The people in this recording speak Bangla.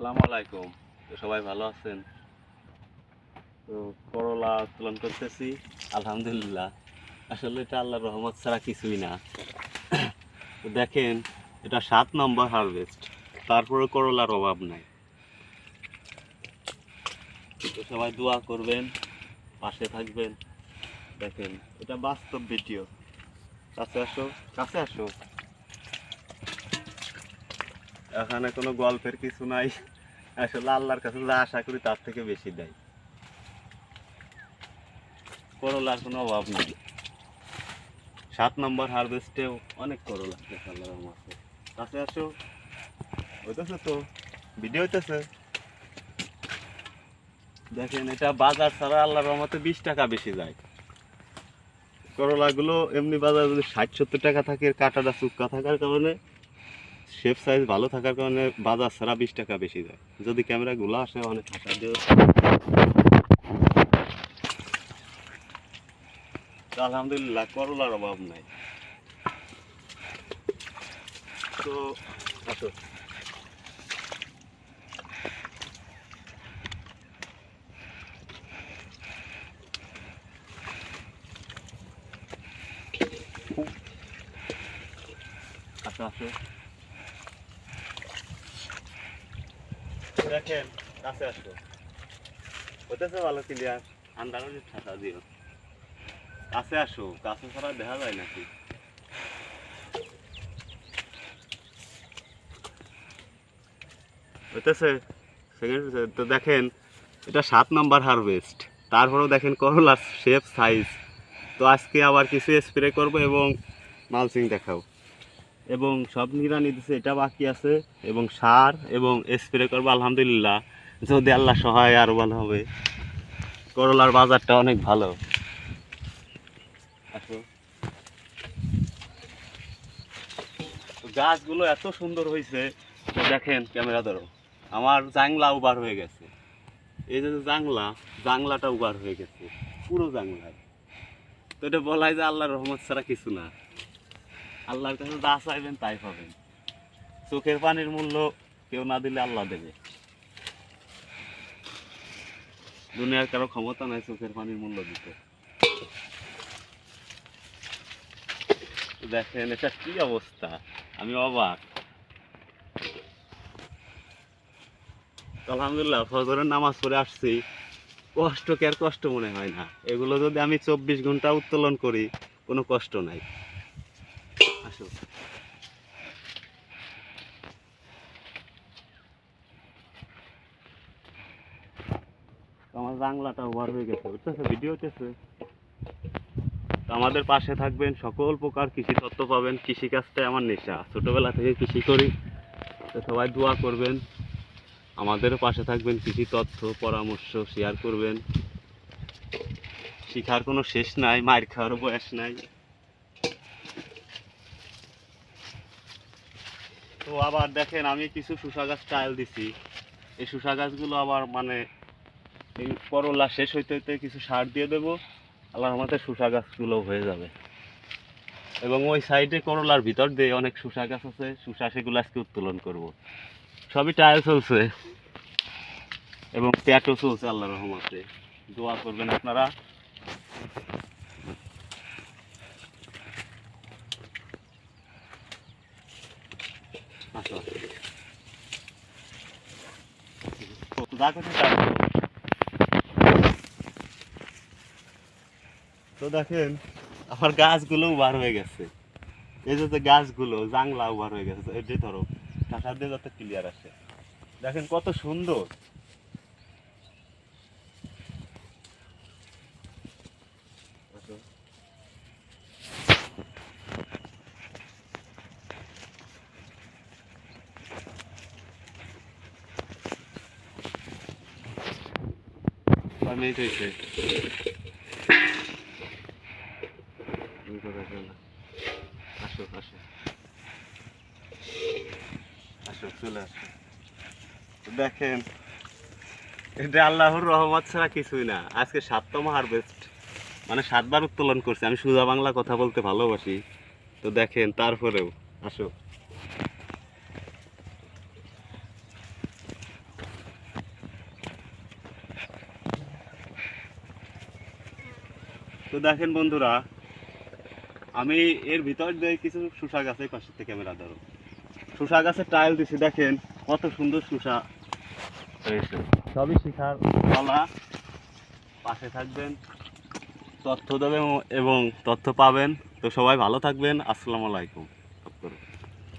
আসসালামু আলাইকুম। তো সবাই ভালো আছেন? তো করলা উত্তোলন করতেছি, আলহামদুলিল্লাহ। আসলে এটা আল্লাহর রহমত ছাড়া কিছুই না। তো দেখেন, এটা সাত নম্বর হারভেস্ট তারপরে করলার অভাব নাই। সবাই দোয়া করবেন, পাশে থাকবেন। দেখেন, এটা বাস্তব ভিডিও কাছে আসো কাছে আসো। এখানে কোনো গল্পের কিছু নাই। আসলে আল্লাহর কাছে যা আশা করি তার থেকে বেশি দেয়। করলার কোনো অভাব নেই। সাত নম্বর হারভেস্টেও অনেক করলা আল্লাহর রহমতে। কাছে আসো, হইতেছে তো ভিডিও হইতেছে। দেখেন, এটা বাজার ছাড়া আল্লাহর রহমতে বিশ টাকা বেশি যায়। করলাগুলো এমনি বাজার যদি ষাট সত্তর টাকা থাকে, কাঁটাটা চুক্কা থাকার কারণে শেপ সাইজ ভালো থাকার কারণে বাজার ছাড়া বিশ টাকা বেশি যায়। যদি ক্যামেরাগুলো আসে, অনেক দিয়ে আলহামদুলিল্লাহ করলার অভাব নাই। তো, আসো। আসো আসো। দেখেন কাছে আসো হতেছে ভালো ক্লিয়ার আন্ডারও যে ঠাসা দিও। কাছে আসো কাছে ছাড়া দেখা যায় নাকি? হইতেছে তো দেখেন এটা সাত নাম্বার হারভেস্ট তারপরেও দেখেন করলার শেপ সাইজ তো আজকে আবার কিছু স্প্রে করব এবং মালচিং দেখাও এবং সব নিরানি দিছে এটা বাকি আছে, এবং সার এবং স্প্রে করব, আলহামদুলিল্লাহ। যদি আল্লাহ সহায় আরও ভালো হবে। করলার বাজারটা অনেক ভালো। গাছগুলো এত সুন্দর হয়েছে দেখেন ক্যামেরা ধরো। আমার জাংলা উবার হয়ে গেছে। এই যে জাংলা, জাংলাটা উবার হয়ে গেছে। পুরো জাংলায়। তো এটা বলাই যে আল্লাহর রহমত ছাড়া কিছু না। আল্লাহর কাছে যা চাইবেন তাই পাবেন। চোখের পানির মূল্য কেউ না দিলে আল্লাহ দেবে। দুনিয়ার কারও ক্ষমতা নাই চোখের পানির মূল্য দিতে। দেখেন, এটা কি অবস্থা? আমি অবাক। আলহামদুলিল্লাহ, ফজরের নামাজ পড়ে আসছি। কষ্ট কি আর কষ্ট মনে হয় না? এগুলো যদি আমি চব্বিশ ঘণ্টা উত্তোলন করি, কোনো কষ্ট নাই। আসো। আমার বাংলাটা ওভার হয়ে গেছে, বুঝতেছে? ভিডিও হতেছে আমাদের পাশে থাকবেন সকল প্রকার কৃষি তত্ত্ব পাবেন, কৃষিকাজটাই আমার নেশা। ছোটোবেলা থেকে কৃষি করি, তো সবাই দোয়া করবেন। আমাদেরও পাশে থাকবেন, কৃষি তথ্য পরামর্শ শেয়ার করবেন। শিখার কোনো শেষ নাই মায়ের খাওয়ার বয়স নাই। তো আবার দেখেন, আমি কিছু শুষা গাছ ট্রায়াল দিছি। এই শুষা গাছগুলো আবার মানে এই করলা শেষ হইতে হইতে কিছু সার দিয়ে দেবো, আল্লাহর আমাদের শুষা গাছগুলো হয়ে যাবে। এবং ওই সাইডে করলার ভিতর দিয়ে অনেক শুষা গাছ আছে শুষা সেগুলো আজকে উত্তোলন করব। সবই ট্রায়াল চলছে। এবং প্যাটও চলছে আল্লাহর রহমতে। দোয়া করবেন আপনারা আসো যা করছে তাই করো। তো দেখেন, আমার গাছগুলো বার হয়ে গেছে। এই যে গাছগুলো জাংলা বার হয়ে গেছে। যে ধরো কাঁটার দিয়ে যাতে ক্লিয়ার আসে। দেখেন কত সুন্দর আসো। কয় মিনিট হয়েছে। দেখেন, এটা আল্লাহর রহমত ছাড়া কিছুই না। আজকে সাততম হারভেস্ট মানে সাতবার উত্তোলন করছে। আমি সুজা বাংলা কথা বলতে ভালোবাসি। তো দেখেন, তারপরেও, আসো। তো দেখেন বন্ধুরা, আমি এর ভিতর দিয়ে কিছু শুষা গাছের পাশের থেকে ক্যামেরা ধরো শুষা গাছের টাইল দিছি, দেখেন কত সুন্দর শুষা। হয়েছে সবই শিখার কলা পাশে থাকবেন, তথ্য দেবেন এবং তথ্য পাবেন। তো সবাই ভালো থাকবেন। আসসালামু আলাইকুম।